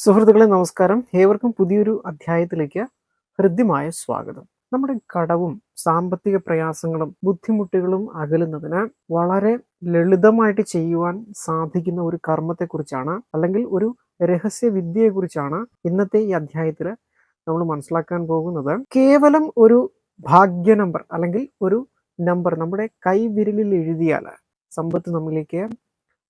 സുഹൃത്തുക്കളെ നമസ്കാരം. ഏവർക്കും പുതിയൊരു അധ്യായത്തിലേക്ക് ഹൃദ്യമായ സ്വാഗതം. നമ്മുടെ കടവും സാമ്പത്തിക പ്രയാസങ്ങളും ബുദ്ധിമുട്ടുകളും അകലുന്നതിന് വളരെ ലളിതമായിട്ട് ചെയ്യുവാൻ സാധിക്കുന്ന ഒരു കർമ്മത്തെക്കുറിച്ചാണ് അല്ലെങ്കിൽ ഒരു രഹസ്യ വിദ്യയെക്കുറിച്ചാണ് ഇന്നത്തെ ഈ അധ്യായത്തിൽ നമ്മൾ മനസ്സിലാക്കാൻ പോകുന്നത്. കേവലം ഒരു ഭാഗ്യ നമ്പർ അല്ലെങ്കിൽ ഒരു നമ്പർ നമ്മുടെ കൈവിരലിൽ എഴുതിയാൽ സമ്പത്ത് നമ്മിലേക്ക്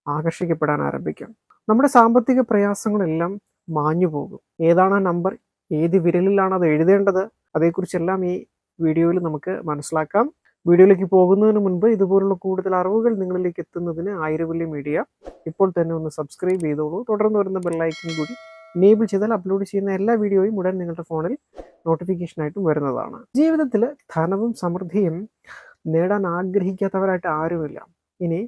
ആകർഷിക്കപ്പെടാൻ ആരംഭിക്കും. നമ്മുടെ സാമ്പത്തിക പ്രയാസങ്ങളെല്ലാം മാഞ്ഞു പോകും. ഏതാണ് ആ നമ്പർ? ഏത് വിരലിലാണ് അത് എഴുതേണ്ടത്? അതേക്കുറിച്ചെല്ലാം ഈ വീഡിയോയിൽ നമുക്ക് മനസ്സിലാക്കാം. വീഡിയോയിലേക്ക് പോകുന്നതിന് മുൻപ് ഇതുപോലുള്ള കൂടുതൽ അറിവുകൾ നിങ്ങളിലേക്ക് എത്തുന്നതിന് ആയിരവല്യ മീഡിയ ഇപ്പോൾ തന്നെ ഒന്ന് സബ്സ്ക്രൈബ് ചെയ്തോളൂ. തുടർന്ന് വരുന്ന ബെല്ലൈക്കൺ കൂടി എനേബിൾ ചെയ്താൽ അപ്ലോഡ് ചെയ്യുന്ന എല്ലാ വീഡിയോയും ഉടൻ നിങ്ങളുടെ ഫോണിൽ നോട്ടിഫിക്കേഷനായിട്ടും വരുന്നതാണ്. ജീവിതത്തിൽ ധനവും സമൃദ്ധിയും നേടാൻ ആഗ്രഹിക്കാത്തവരായിട്ട് ആരുമില്ല. ഇനി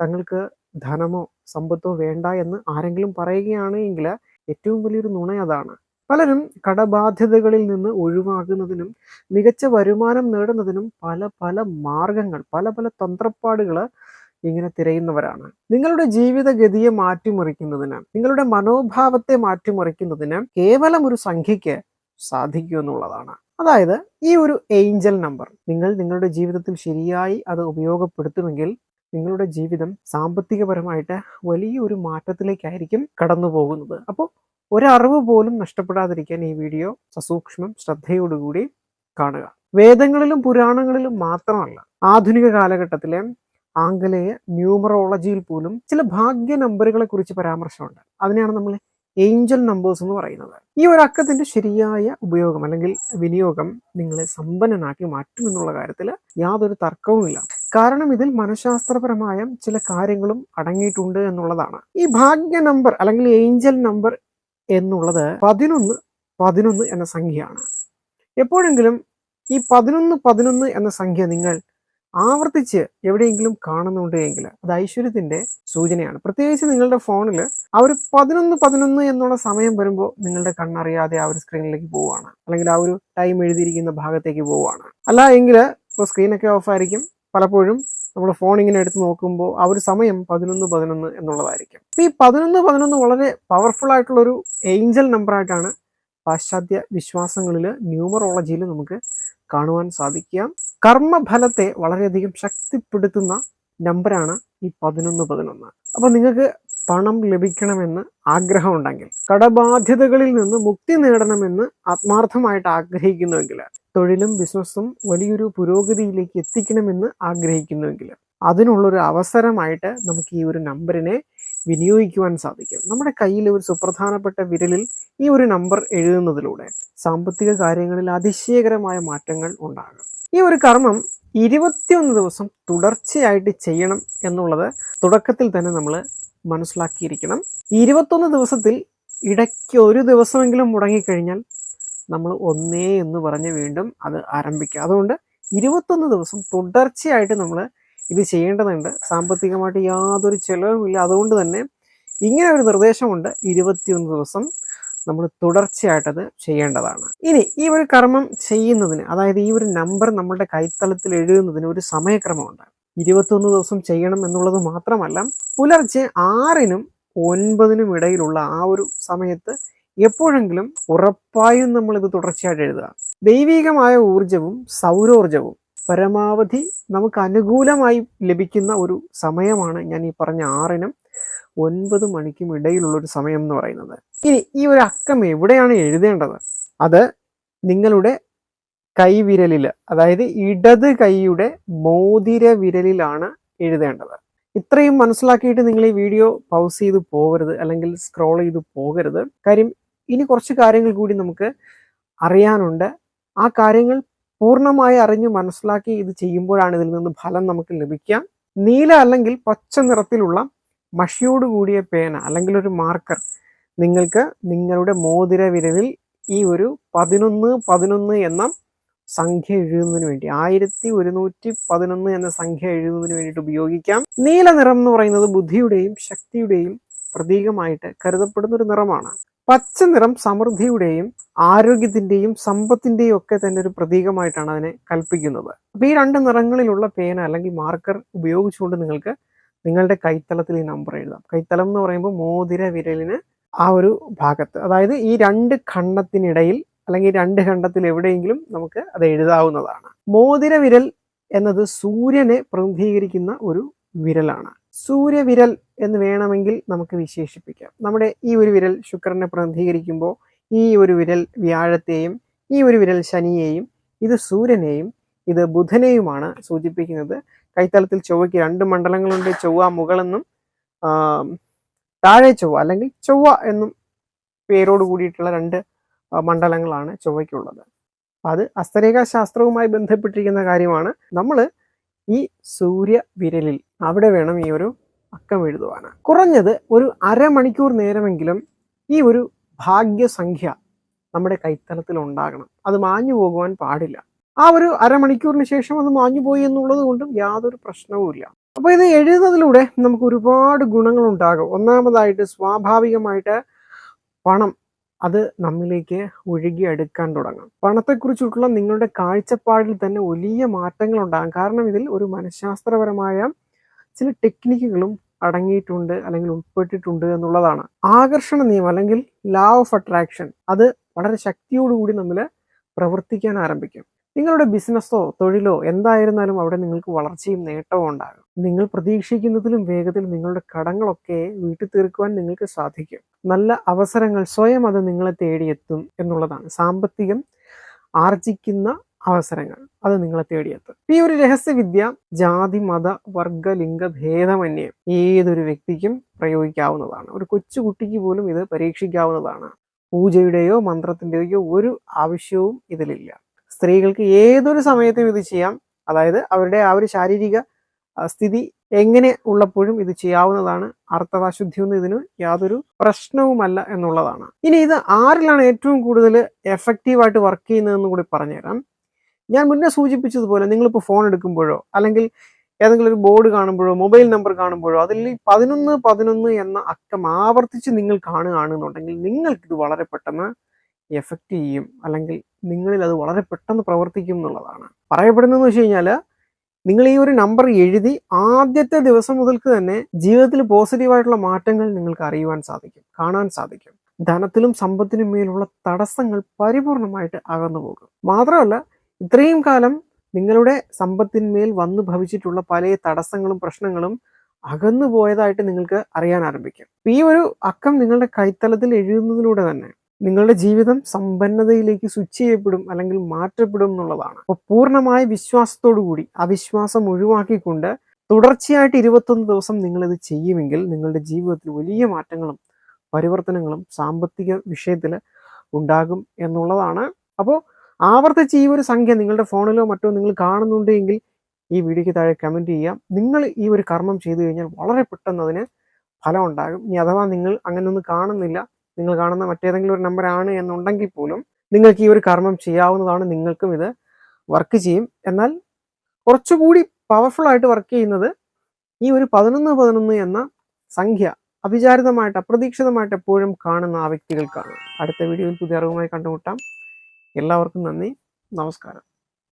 തങ്ങൾക്ക് ധനമോ സമ്പത്തോ വേണ്ട എന്ന് ആരെങ്കിലും പറയുകയാണെങ്കിൽ ഏറ്റവും വലിയൊരു നുണ അതാണ്. പലരും കടബാധ്യതകളിൽ നിന്ന് ഒഴിവാകുന്നതിനും മികച്ച വരുമാനം നേടുന്നതിനും പല പല മാർഗങ്ങൾ പല പല തന്ത്രപ്പാടുകൾ ഇങ്ങനെ തിരയുന്നവരാണ്. നിങ്ങളുടെ ജീവിതഗതിയെ മാറ്റിമറിക്കുന്നതിന് നിങ്ങളുടെ മനോഭാവത്തെ മാറ്റിമറിക്കുന്നതിന് കേവലം ഒരു സംഖ്യയ്ക്ക് സാധിക്കൂ എന്നുള്ളതാണ്. അതായത് ഈ ഒരു ഏഞ്ചൽ നമ്പർ. നിങ്ങൾ നിങ്ങളുടെ ജീവിതത്തിൽ ശരിയായി അത് ഉപയോഗപ്പെടുത്തുമെങ്കിൽ നിങ്ങളുടെ ജീവിതം സാമ്പത്തികപരമായിട്ട് വലിയൊരു മാറ്റത്തിലേക്കായിരിക്കും കടന്നു പോകുന്നത് അപ്പോൾ ഒരറിവ് പോലും നഷ്ടപ്പെടാതിരിക്കാൻ ഈ വീഡിയോ സസൂക്ഷ്മം ശ്രദ്ധയോടുകൂടി കാണുക. വേദങ്ങളിലും പുരാണങ്ങളിലും മാത്രമല്ല ആധുനിക കാലഘട്ടത്തിലെ ആംഗലേയ ന്യൂമറോളജിയിൽ പോലും ചില ഭാഗ്യ നമ്പറുകളെ കുറിച്ച് പരാമർശമുണ്ട്. അതിനെയാണ് നമ്മൾ ഏഞ്ചൽ നമ്പേഴ്സ് എന്ന് പറയുന്നത്. ഈ ഒരു അക്കത്തിന്റെ ശരിയായ ഉപയോഗം അല്ലെങ്കിൽ വിനിയോഗം നിങ്ങളെ സമ്പന്നനാക്കി മാറ്റുമെന്നുള്ള കാര്യത്തിൽ യാതൊരു തർക്കവുമില്ല. കാരണം ഇതിൽ മനഃശാസ്ത്രപരമായ ചില കാര്യങ്ങളും അടങ്ങിയിട്ടുണ്ട് എന്നുള്ളതാണ്. ഈ ഭാഗ്യ നമ്പർ അല്ലെങ്കിൽ ഏഞ്ചൽ നമ്പർ എന്നുള്ളത് പതിനൊന്ന് പതിനൊന്ന് എന്ന സംഖ്യയാണ്. എപ്പോഴെങ്കിലും ഈ പതിനൊന്ന് പതിനൊന്ന് എന്ന സംഖ്യ നിങ്ങൾ ആവർത്തിച്ച് എവിടെയെങ്കിലും കാണുന്നുണ്ട് എങ്കിൽ അത് ഐശ്വര്യത്തിന്റെ സൂചനയാണ്. പ്രത്യേകിച്ച് നിങ്ങളുടെ ഫോണിൽ ആ ഒരു പതിനൊന്ന് പതിനൊന്ന് എന്നുള്ള സമയം വരുമ്പോൾ നിങ്ങളുടെ കണ്ണറിയാതെ ആ ഒരു സ്ക്രീനിലേക്ക് പോവുകയാണ്. അല്ലെങ്കിൽ ആ ഒരു ടൈം എഴുതിയിരിക്കുന്ന ഭാഗത്തേക്ക് പോവുകയാണ്. അല്ല എങ്കിൽ ഇപ്പോൾ സ്ക്രീനൊക്കെ ഓഫ് ആയിരിക്കും പലപ്പോഴും നമ്മൾ ഫോൺ ഇങ്ങനെ എടുത്ത് നോക്കുമ്പോൾ ആ ഒരു സമയം പതിനൊന്ന് പതിനൊന്ന് എന്നുള്ളതായിരിക്കും. ഈ പതിനൊന്ന് പതിനൊന്ന് വളരെ പവർഫുൾ ആയിട്ടുള്ള ഒരു ഏഞ്ചൽ നമ്പറായിട്ടാണ് പാശ്ചാത്യ വിശ്വാസങ്ങളിൽ ന്യൂമറോളജിയിൽ നമുക്ക് കാണുവാൻ സാധിക്കുക. കർമ്മഫലത്തെ വളരെയധികം ശക്തിപ്പെടുത്തുന്ന നമ്പറാണ് ഈ പതിനൊന്ന് പതിനൊന്ന്. അപ്പോൾ നിങ്ങൾക്ക് പണം ലഭിക്കണമെന്ന് ആഗ്രഹമുണ്ടെങ്കിൽ കടബാധ്യതകളിൽ നിന്ന് മുക്തി നേടണമെന്ന് ആത്മാർത്ഥമായിട്ട് ആഗ്രഹിക്കുന്നുവെങ്കിൽ തൊഴിലും ബിസിനസ്സും വലിയൊരു പുരോഗതിയിലേക്ക് എത്തിക്കണമെന്ന് ആഗ്രഹിക്കുന്നുവെങ്കിൽ അതിനുള്ളൊരു അവസരമായിട്ട് നമുക്ക് ഈ ഒരു നമ്പറിനെ വിനിയോഗിക്കുവാൻ സാധിക്കും. നമ്മുടെ കയ്യിൽ ഒരു സുപ്രധാനപ്പെട്ട വിരലിൽ ഈ ഒരു നമ്പർ എഴുതുന്നതിലൂടെ സാമ്പത്തിക കാര്യങ്ങളിൽ അതിശയകരമായ മാറ്റങ്ങൾ ഉണ്ടാകും. ഈ ഒരു കർമ്മം ഇരുപത്തിയൊന്ന് ദിവസം തുടർച്ചയായിട്ട് ചെയ്യണം എന്നുള്ളത് തുടക്കത്തിൽ തന്നെ നമ്മൾ മനസ്സിലാക്കിയിരിക്കണം. ഇരുപത്തൊന്ന് ദിവസത്തിൽ ഇടയ്ക്ക് ഒരു ദിവസമെങ്കിലും മുടങ്ങിക്കഴിഞ്ഞാൽ നമ്മൾ ഒന്നേ എന്ന് പറഞ്ഞ് വീണ്ടും അത് ആരംഭിക്കുക. അതുകൊണ്ട് ഇരുപത്തൊന്ന് ദിവസം തുടർച്ചയായിട്ട് നമ്മൾ ഇത് ചെയ്യേണ്ടതുണ്ട്. സാമ്പത്തികമായിട്ട് യാതൊരു ചിലവുമില്ല അതുകൊണ്ട് തന്നെ ഇങ്ങനെ ഒരു നിർദ്ദേശമുണ്ട്. ഇരുപത്തിയൊന്ന് ദിവസം നമ്മൾ തുടർച്ചയായിട്ടത് ചെയ്യേണ്ടതാണ്. ഇനി ഈ ഒരു കർമ്മം ചെയ്യുന്നതിന് അതായത് ഈ ഒരു നമ്പർ നമ്മളുടെ കൈത്തളത്തിൽ എഴുതുന്നതിന് ഒരു സമയക്രമമുണ്ട്. ഇരുപത്തൊന്ന് ദിവസം ചെയ്യണം എന്നുള്ളത് മാത്രമല്ല പുലർച്ചെ ആറിനും ഒൻപതിനും ഇടയിലുള്ള ആ ഒരു സമയത്ത് എപ്പോഴെങ്കിലും ഉറപ്പായും നമ്മൾ ഇത് തുടർച്ചയായിട്ട് എഴുതുക. ദൈവികമായ ഊർജവും സൗരോർജവും പരമാവധി നമുക്ക് അനുകൂലമായി ലഭിക്കുന്ന ഒരു സമയമാണ് ഞാൻ ഈ പറഞ്ഞ ആറിനും ഒൻപത് മണിക്കും ഇടയിലുള്ള ഒരു സമയം എന്ന് പറയുന്നത്. ഇനി ഈ ഒരു അക്കം എവിടെയാണ് എഴുതേണ്ടത്? അത് നിങ്ങളുടെ കൈവിരലിൽ അതായത് ഇടത് കൈയുടെ മോതിര വിരലിലാണ് എഴുതേണ്ടത്. ഇത്രയും മനസ്സിലാക്കിയിട്ട് നിങ്ങൾ ഈ വീഡിയോ പൗസ് ചെയ്ത് പോകരുത് അല്ലെങ്കിൽ സ്ക്രോൾ ചെയ്ത് പോകരുത്. കാര്യം ഇനി കുറച്ച് കാര്യങ്ങൾ കൂടി നമുക്ക് അറിയാനുണ്ട്. ആ കാര്യങ്ങൾ പൂർണമായി അറിഞ്ഞ് മനസ്സിലാക്കി ഇത് ചെയ്യുമ്പോഴാണ് ഇതിൽ നിന്ന് ഫലം നമുക്ക് ലഭിക്കുക. നീല അല്ലെങ്കിൽ പച്ച നിറത്തിലുള്ള മഷിയോട് കൂടിയ പേന അല്ലെങ്കിൽ ഒരു മാർക്കർ നിങ്ങൾക്ക് നിങ്ങളുടെ മോതിര വിരലിൽ ഈ ഒരു പതിനൊന്ന് പതിനൊന്ന് എന്ന സംഖ്യ എഴുതുന്നതിന് വേണ്ടി ആയിരത്തി ഒരുന്നൂറ്റി പതിനൊന്ന് എന്ന സംഖ്യ എഴുതുന്നതിന് വേണ്ടിയിട്ട് ഉപയോഗിക്കാം. നീല നിറം എന്ന് പറയുന്നത് ബുദ്ധിയുടെയും ശക്തിയുടെയും പ്രതീകമായിട്ട് കരുതപ്പെടുന്ന ഒരു നിറമാണ്. പച്ച നിറം സമൃദ്ധിയുടെയും ആരോഗ്യത്തിന്റെയും സമ്പത്തിന്റെയും ഒക്കെ തന്നെ ഒരു പ്രതീകമായിട്ടാണ് അതിനെ കൽപ്പിക്കുന്നത്. അപ്പൊ ഈ രണ്ട് നിറങ്ങളിലുള്ള പേന അല്ലെങ്കിൽ മാർക്കർ ഉപയോഗിച്ചുകൊണ്ട് നിങ്ങൾക്ക് നിങ്ങളുടെ കൈത്തലത്തിൽ ഈ നമ്പർ എഴുതാം. കൈത്തലം എന്ന് പറയുമ്പോൾ മോതിര വിരലിന് ആ ഒരു ഭാഗത്ത്. അതായത് ഈ രണ്ട് ഖണ്ഡത്തിനിടയിൽ അല്ലെങ്കിൽ രണ്ട് ഖണ്ഡത്തിൽ എവിടെയെങ്കിലും നമുക്ക് അത് എഴുതാവുന്നതാണ്. മോതിര വിരൽ എന്നത് സൂര്യനെ പ്രതിനിധീകരിക്കുന്ന ഒരു വിരലാണ്. സൂര്യവിരൽ എന്ന് വേണമെങ്കിൽ നമുക്ക് വിശേഷിപ്പിക്കാം. നമ്മുടെ ഈ ഒരു വിരൽ ശുക്രനെ പ്രതിനിധീകരിക്കുമ്പോൾ ഈ ഒരു വിരൽ വ്യാഴത്തെയും ഈ ഒരു വിരൽ ശനിയെയും ഇത് സൂര്യനെയും ഇത് ബുധനെയുമാണ് സൂചിപ്പിക്കുന്നത്. കൈത്തലത്തിൽ ചൊവ്വയ്ക്ക് രണ്ട് മണ്ഡലങ്ങളുണ്ട് ചൊവ്വ മുകളെന്നും താഴെ ചൊവ്വ അല്ലെങ്കിൽ ചൊവ്വ എന്നും പേരോട് കൂടിയിട്ടുള്ള രണ്ട് മണ്ഡലങ്ങളാണ് ചൊവ്വയ്ക്കുള്ളത്. അത് അസ്തരേഖാ ശാസ്ത്രവുമായി ബന്ധപ്പെട്ടിരിക്കുന്ന കാര്യമാണ്. നമ്മൾ ഈ സൂര്യ വിരലിൽ അവിടെ വേണം ഈ ഒരു അക്കം എഴുതുവാന്. കുറഞ്ഞത് ഒരു അരമണിക്കൂർ നേരമെങ്കിലും ഈ ഒരു ഭാഗ്യസംഖ്യ നമ്മുടെ കൈത്തലത്തിൽ ഉണ്ടാകണം. അത് മാഞ്ഞു പോകുവാൻ പാടില്ല. ആ ഒരു അരമണിക്കൂറിന് ശേഷം അത് മാഞ്ഞു പോയി എന്നുള്ളത് കൊണ്ടും യാതൊരു പ്രശ്നവുമില്ല അപ്പോൾ ഇത് എഴുതുന്നതിലൂടെ നമുക്ക് ഒരുപാട് ഗുണങ്ങൾ ഉണ്ടാകും. ഒന്നാമതായിട്ട് സ്വാഭാവികമായിട്ട് പണം അത് നമ്മിലേക്ക് ഒഴുകിയെടുക്കാൻ തുടങ്ങാം. പണത്തെക്കുറിച്ചിട്ടുള്ള നിങ്ങളുടെ കാഴ്ചപ്പാടിൽ തന്നെ വലിയ മാറ്റങ്ങൾ ഉണ്ടാകും കാരണം ഇതിൽ ഒരു മനഃശാസ്ത്രപരമായ ചില ടെക്നിക്കുകളും അടങ്ങിയിട്ടുണ്ട് അല്ലെങ്കിൽ ഉൾപ്പെട്ടിട്ടുണ്ട് എന്നുള്ളതാണ്. ആകർഷണ നിയമം അല്ലെങ്കിൽ ലാ ഓഫ് അട്രാക്ഷൻ അത് വളരെ ശക്തിയോടുകൂടി നമ്മൾ പ്രവർത്തിക്കാൻ ആരംഭിക്കും. നിങ്ങളുടെ ബിസിനസ്സോ തൊഴിലോ എന്തായിരുന്നാലും അവിടെ നിങ്ങൾക്ക് വളർച്ചയും നേട്ടവും ഉണ്ടാകും. നിങ്ങൾ പ്രതീക്ഷിക്കുന്നതിലും വേഗത്തിൽ നിങ്ങളുടെ കടങ്ങളൊക്കെ വീട്ടിൽ തീർക്കുവാൻ നിങ്ങൾക്ക് സാധിക്കും. നല്ല അവസരങ്ങൾ സ്വയം അത് നിങ്ങളെ തേടിയെത്തും എന്നുള്ളതാണ്. സാമ്പത്തികം ആർജിക്കുന്ന അവസരങ്ങൾ അത് നിങ്ങളെ തേടിയെത്തും. ഈ ഒരു രഹസ്യവിദ്യ ജാതി മത വർഗ ലിംഗ ഭേദമന്യേ ഏതൊരു വ്യക്തിക്കും പ്രയോഗിക്കാവുന്നതാണ്. ഒരു കൊച്ചുകുട്ടിക്ക് പോലും ഇത് പരീക്ഷിക്കാവുന്നതാണ്. പൂജയുടെയോ മന്ത്രത്തിന്റെയോ ഒരു ആവശ്യവും ഇതിലില്ല. സ്ത്രീകൾക്ക് ഏതൊരു സമയത്തും ഇത് ചെയ്യാം. അതായത് അവരുടെ ആ ഒരു ശാരീരിക സ്ഥിതി എങ്ങനെ ഉള്ളപ്പോഴും ഇത് ചെയ്യാവുന്നതാണ്. അർത്ഥവാശുദ്ധിയൊന്നും ഇതിന് യാതൊരു പ്രശ്നവുമല്ല എന്നുള്ളതാണ്. ഇനി ഇത് ആരിലാണ് ഏറ്റവും കൂടുതൽ എഫക്റ്റീവായിട്ട് വർക്ക് ചെയ്യുന്നതെന്ന് കൂടി പറഞ്ഞുതരാം. ഞാൻ മുന്നേ സൂചിപ്പിച്ചതുപോലെ നിങ്ങളിപ്പോൾ ഫോൺ എടുക്കുമ്പോഴോ അല്ലെങ്കിൽ ഏതെങ്കിലും ഒരു ബോർഡ് കാണുമ്പോഴോ മൊബൈൽ നമ്പർ കാണുമ്പോഴോ അതിൽ പതിനൊന്ന് പതിനൊന്ന് എന്ന അക്കം ആവർത്തിച്ച് നിങ്ങൾ കാണുകയാണെന്നുണ്ടെങ്കിൽ നിങ്ങൾക്ക് ഇത് വളരെ പെട്ടെന്ന് എഫക്റ്റ് ചെയ്യും. അല്ലെങ്കിൽ നിങ്ങളിൽ അത് വളരെ പെട്ടെന്ന് പ്രവർത്തിക്കും എന്നുള്ളതാണ്. പറയപ്പെടുന്നതെന്ന് വെച്ച് കഴിഞ്ഞാൽ നിങ്ങൾ ഈ ഒരു നമ്പർ എഴുതി ആദ്യത്തെ ദിവസം മുതൽക്ക് തന്നെ ജീവിതത്തിൽ പോസിറ്റീവായിട്ടുള്ള മാറ്റങ്ങൾ നിങ്ങൾക്ക് അറിയുവാൻ സാധിക്കും കാണാൻ സാധിക്കും. ധനത്തിലും സമ്പത്തിനും മേലുള്ള തടസ്സങ്ങൾ പരിപൂർണമായിട്ട് അകന്നു പോകും. മാത്രമല്ല ഇത്രയും കാലം നിങ്ങളുടെ സമ്പത്തിന്മേൽ വന്നു ഭവിച്ചിട്ടുള്ള പല തടസ്സങ്ങളും പ്രശ്നങ്ങളും അകന്നു പോയതായിട്ട് നിങ്ങൾക്ക് അറിയാൻ ആരംഭിക്കും. ഈ ഒരു അക്കം നിങ്ങളുടെ കൈത്തലത്തിൽ എഴുതുന്നതിലൂടെ തന്നെ നിങ്ങളുടെ ജീവിതം സമ്പന്നതയിലേക്ക് സ്വിച്ച് ചെയ്യപ്പെടും അല്ലെങ്കിൽ മാറ്റപ്പെടും എന്നുള്ളതാണ്. അപ്പോൾ പൂർണമായ വിശ്വാസത്തോടു കൂടി അവിശ്വാസം ഒഴിവാക്കിക്കൊണ്ട് തുടർച്ചയായിട്ട് ഇരുപത്തൊന്ന് ദിവസം നിങ്ങളിത് ചെയ്യുമെങ്കിൽ നിങ്ങളുടെ ജീവിതത്തിൽ വലിയ മാറ്റങ്ങളും പരിവർത്തനങ്ങളും സാമ്പത്തിക വിഷയത്തിൽ ഉണ്ടാകും എന്നുള്ളതാണ്. അപ്പോൾ ആവർത്തിച്ച് ഈ ഒരു സംഖ്യ നിങ്ങളുടെ ഫോണിലോ മറ്റോ നിങ്ങൾ കാണുന്നുണ്ടെങ്കിൽ ഈ വീഡിയോയ്ക്ക് താഴെ കമന്റ് ചെയ്യാം നിങ്ങൾ ഈ ഒരു കർമ്മം ചെയ്തു കഴിഞ്ഞാൽ വളരെ പെട്ടെന്ന് അതിന് ഫലം ഉണ്ടാകും. ഇനി അഥവാ നിങ്ങൾ അങ്ങനെയൊന്നും കാണുന്നില്ല നിങ്ങൾ കാണുന്ന മറ്റേതെങ്കിലും ഒരു നമ്പർ ആണ് എന്നുണ്ടെങ്കിൽ പോലും നിങ്ങൾക്ക് ഈ ഒരു കർമ്മം ചെയ്യാവുന്നതാണ് നിങ്ങൾക്കും ഇത് വർക്ക് ചെയ്യും. എന്നാൽ കുറച്ചുകൂടി പവർഫുൾ ആയിട്ട് വർക്ക് ചെയ്യുന്നത് ഈ ഒരു പതിനൊന്ന് പതിനൊന്ന് എന്ന സംഖ്യ അവിചാരിതമായിട്ട് അപ്രതീക്ഷിതമായിട്ട് എപ്പോഴും കാണുന്ന ആ വ്യക്തികൾക്കാണ്. അടുത്ത വീഡിയോയിൽ പുതിയ അറിവുമായി കണ്ടുമുട്ടാം. എല്ലാവർക്കും നന്ദി. നമസ്കാരം.